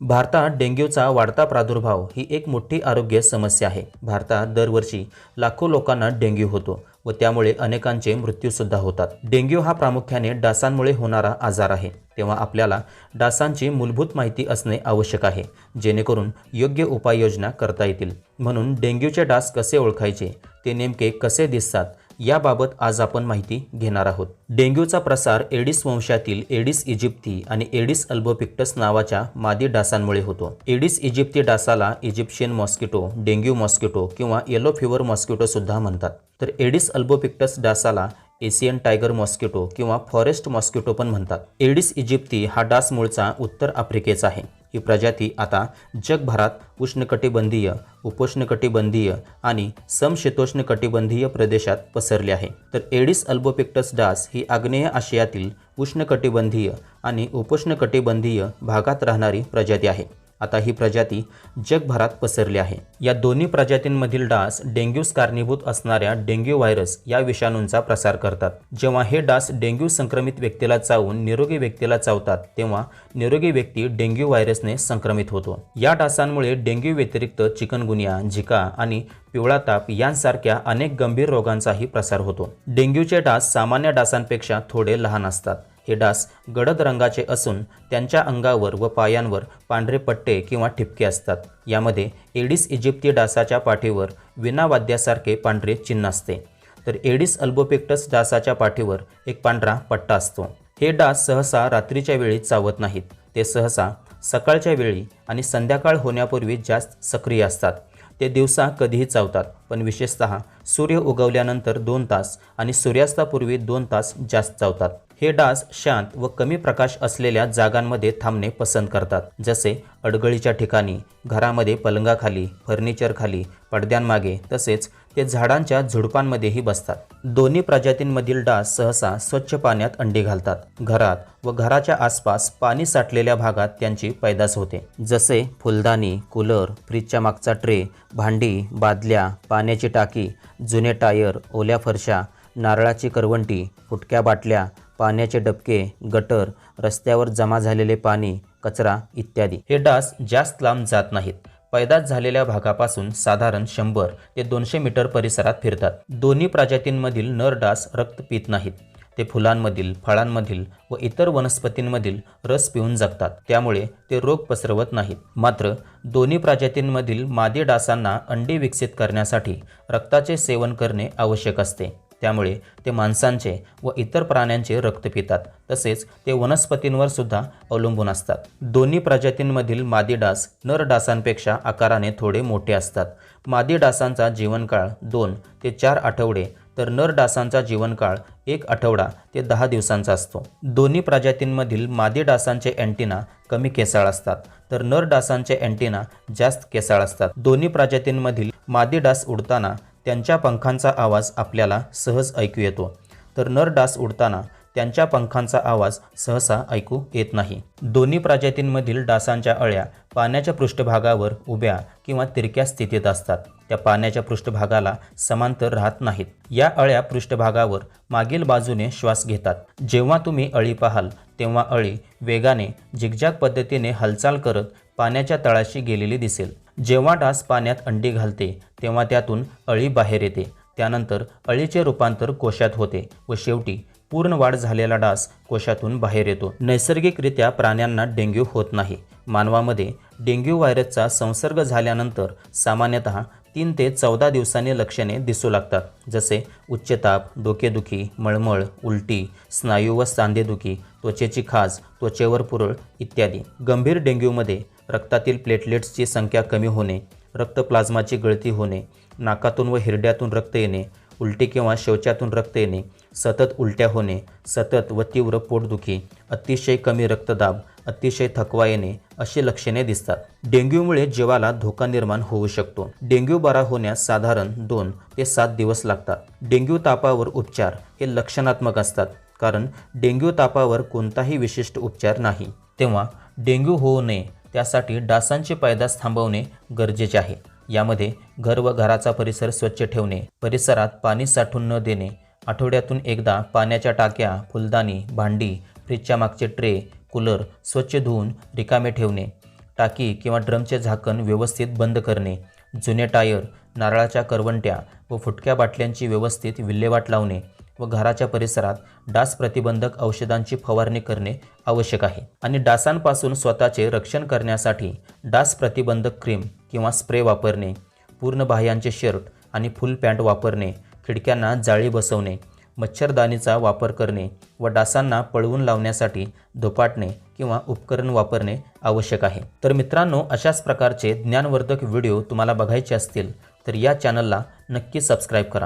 भारतात डेंग्यूचा वाढता प्रादुर्भाव ही एक मोठी आरोग्य समस्या आहे. भारतात दरवर्षी लाखो लोकांना डेंग्यू होतो व त्यामुळे अनेकांचे मृत्यूसुद्धा होतात. डेंग्यू हा प्रामुख्याने डासांमुळे होणारा आजार आहे. तेव्हा आपल्याला डासांची मूलभूत माहिती असणे आवश्यक आहे जेणेकरून योग्य उपाययोजना करता येतील. म्हणून डेंग्यूचे डास कसे ओळखायचे ते नेमके कसे दिसतात याबाबत आज आपण माहिती घेणार आहोत. डेंग्यूचा प्रसार एडिस वंशातील एडिस इजिप्ती आणि एडिस अल्बोपिक्टस नावाच्या मादी डासांमुळे होतो. एडिस इजिप्ती डासाला इजिप्शियन मॉस्किटो डेंग्यू मॉस्किटो किंवा येलो फिवर मॉस्किटो सुद्धा म्हणतात. तर एडिस अल्बोपिक्टस डासाला एशियन टायगर मॉस्किटो किंवा फॉरेस्ट मॉस्किटो पण म्हणतात. एडिस इजिप्ती हा डास मूळचा उत्तर आफ्रिकेचा आहे. ही प्रजाती आता जगभरात उष्णकटिबंधीय उपोष्णकटिबंधीय आणि समशीतोष्णकटिबंधीय प्रदेशात पसरली आहे. तर एडिस अल्बोपिक्टस डास ही आग्नेय आशियातील उष्णकटिबंधीय आणि उपोष्णकटिबंधीय भागात राहणारी प्रजाती आहे. आता ही प्रजाती जगभरात पसरली आहे. या दोन्ही प्रजातींमधील डास डेंग्यूस कारणीभूत असणाऱ्या डेंग्यू व्हायरस या विषाणूंचा प्रसार करतात. जेव्हा हे डास डेंग्यू संक्रमित व्यक्तीला चावून निरोगी व्यक्तीला चावतात तेव्हा निरोगी व्यक्ती डेंग्यू व्हायरसने संक्रमित होतो. या डासांमुळे डेंग्यू व्यतिरिक्त चिकनगुनिया झिका आणि पिवळा ताप यांसारख्या अनेक गंभीर रोगांचाही प्रसार होतो. डेंग्यूचे डास सामान्य डासांपेक्षा थोडे लहान असतात. हे डास गडद रंगाचे असून त्यांच्या अंगावर व पायांवर पांढरे पट्टे किंवा ठिपके असतात. यामध्ये एडिस इजिप्ती डासाच्या पाठीवर विनावाद्यासारखे पांढरे चिन्ह असते. तर एडिस अल्बोपेक्टस डासाच्या पाठीवर एक पांढरा पट्टा असतो. हे डास सहसा रात्रीच्या वेळी चावत नाहीत. ते सहसा सकाळच्या वेळी आणि संध्याकाळ होण्यापूर्वी जास्त सक्रिय असतात. ते दिवसा कधीही चावतात पण विशेषतः सूर्य उगवल्यानंतर दोन तास आणि सूर्यास्तापूर्वी दोन तास जास्त चावतात. हे डास शांत व कमी प्रकाश असलेल्या जागांमध्ये थांबणे पसंत करतात जसे अडगळीच्या ठिकाणी घरामध्ये पलंगाखाली फर्निचरखाली पडद्यांमागे तसेच ते झाडांच्या झुडपांमध्येही बसतात. दोन्ही प्रजातींमधील डास सहसा स्वच्छ पाण्यात अंडी घालतात. घरात व घराच्या आसपास पाणी साठलेल्या भागात त्यांची पैदास होते जसे फुलदाणी कूलर फ्रीजच्या मागचा ट्रे भांडी बादल्या पाण्याची टाकी जुने टायर ओल्या फरशा नारळाची करवंटी फुटक्या बाटल्या पाण्याचे डबके गटर रस्त्यावर जमा झालेले पाणी कचरा इत्यादी. हे डास जास्त लांब जात नाहीत. पैदास झालेल्या भागापासून साधारण शंभर ते दोनशे मीटर परिसरात फिरतात. दोन्ही प्रजातींमधील नर डास रक्त पित नाहीत. ते फुलांमधील फळांमधील व इतर वनस्पतींमधील रस पिऊन जगतात. त्यामुळे ते रोग पसरवत नाहीत. मात्र दोन्ही प्रजातींमधील मादी डासांना अंडी विकसित करण्यासाठी रक्ताचे सेवन करणे आवश्यक असते. त्यामुळे ते माणसांचे व इतर प्राण्यांचे रक्त पितात. तसेच ते वनस्पतींवर सुद्धा अवलंबून असतात. दोन्ही प्रजातींमधील मादी डास नर डासांपेक्षा आकाराने थोडे मोठे असतात. मादी डासांचा जीवनकाळ दोन ते चार आठवडे तर नर डासांचा जीवनकाळ एक आठवडा ते दहा दिवसांचा असतो. दोन्ही प्रजातींमधील मादी डासांचे अँटिना कमी केसाळ असतात तर नर डासांचे अँटिना जास्त केसाळ असतात. दोन्ही प्रजातींमधील मादी डास उडताना त्यांच्या पंखांचा आवाज आपल्याला सहज ऐकू येतो. तर नर डास उडताना त्यांच्या पंखांचा आवाज सहसा ऐकू येत नाही. दोन्ही प्रजातींमधील डासांच्या अळ्या पाण्याच्या पृष्ठभागावर उभ्या किंवा तिरक्या स्थितीत असतात. त्या पाण्याच्या पृष्ठभागाला समांतर राहत नाहीत. या अळ्या पृष्ठभागावर मागील बाजूने श्वास घेतात. जेव्हा तुम्ही अळी पाहाल तेव्हा अळी वेगाने झिगझॅग पद्धतीने हालचाल करत पाण्याच्या तळाशी गेलेली दिसेल. जेव्हा डास पाण्यात अंडी घालते तेव्हा त्यातून अळी बाहेर येते. त्यानंतर अळीचे रूपांतर कोशात होते व शेवटी पूर्ण वाढ झालेला डास कोशातून बाहेर येतो. नैसर्गिकरित्या प्राण्यांना डेंग्यू होत नाही. मानवामध्ये डेंग्यू व्हायरसचा संसर्ग झाल्यानंतर सामान्यतः तीन ते चौदा दिवसांनी लक्षणे दिसू लागतात. जसे उच्च ताप डोकेदुखी मळमळ उलटी स्नायू व सांधेदुखी त्वचेची खाज त्वचेवर पुरळ इत्यादी. गंभीर डेंग्यूमध्ये रक्तातील प्लेटलेट्सची संख्या कमी होणे रक्त प्लाझ्माची गळती होणे नाकातून व हिरड्यातून रक्त येणे उलटी किंवा शौचातून रक्त येणे सतत उलट्या होणे सतत व तीव्र पोटदुखी अतिशय कमी रक्तदाब अतिशय थकवा येणे अशी लक्षणे दिसतात. डेंग्यूमुळे जीवाला धोका निर्माण होऊ शकतो. डेंग्यू बरा होण्यास साधारण दोन ते सात दिवस लागतात. डेंग्यू तापावर उपचार हे लक्षणात्मक असतात कारण डेंग्यू तापावर कोणताही विशिष्ट उपचार नाही. तेव्हा डेंग्यू होऊ नये त्यासाठी डासांची पैदास थांबवणे गरजेचे आहे. यामध्ये घर व घराचा परिसर स्वच्छ ठेवणे परिसरात पाणी साठून न देणे आठवड्यातून एकदा पाण्याच्या टाक्या फुलदाणी भांडी फ्रीजच्या मागचे ट्रे कूलर स्वच्छ धुवून रिकामे ठेवणे टाकी किंवा ड्रमचे झाकण व्यवस्थित बंद करणे जुने टायर नारळाच्या करवंट्या व फुटक्या बाटल्यांची व्यवस्थित विल्हेवाट लावणे व घराच्या परिसरात डास प्रतिबंधक औषधांची फवारणी करणे आवश्यक आहे. आणि डासांपासून स्वतःचे रक्षण करण्यासाठी डास प्रतिबंधक क्रीम किंवा स्प्रे वापरणे पूर्ण बाह्यांचे शर्ट आणि फुल पॅन्ट वापरणे खिडक्यांना जाळी बसवणे मच्छरदाणीचा वापर करणे व डासांना पळवून लावण्यासाठी धुपाटणे किंवा उपकरण वापरणे आवश्यक आहे. तर मित्रांनो अशाच प्रकारचे ज्ञानवर्धक व्हिडिओ तुम्हाला बघायचे असतील तर या चॅनलला नक्की सबस्क्राईब करा.